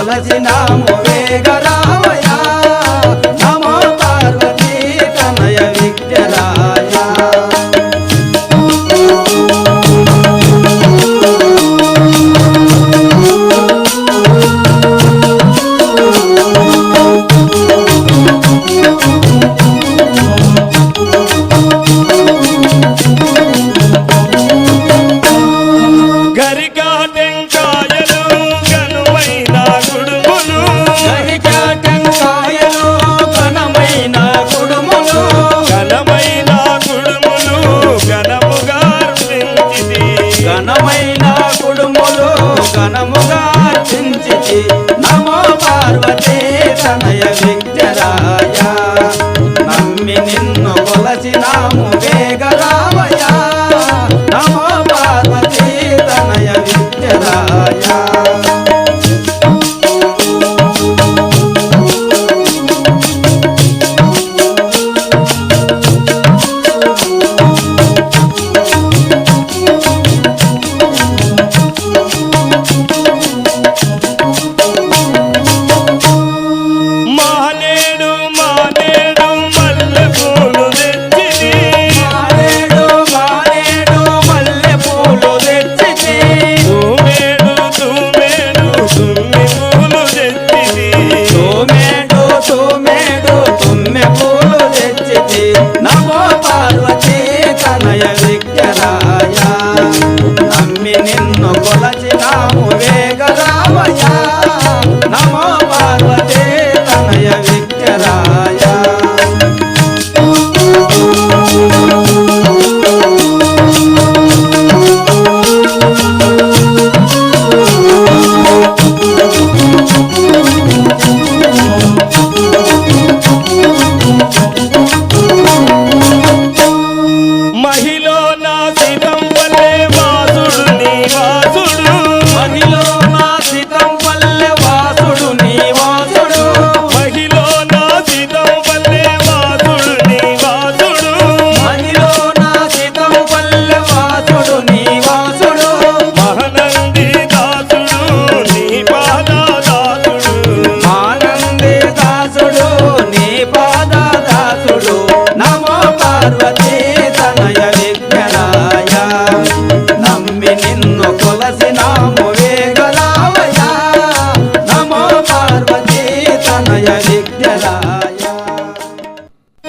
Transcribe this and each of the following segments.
నిన్ను కొలసినాము వేగరావయ నమో తనయ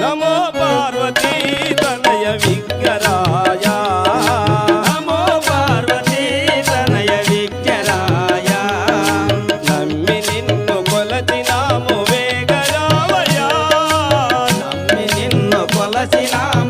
నమో పార్వతీ తనయ విగ్రహాయ నమో పార్వతీ తనయ విగ్రహాయ నమ్మి నిన్ను కొలచినాము వేగరావయ నమ్మి నిన్ను కొలచినాము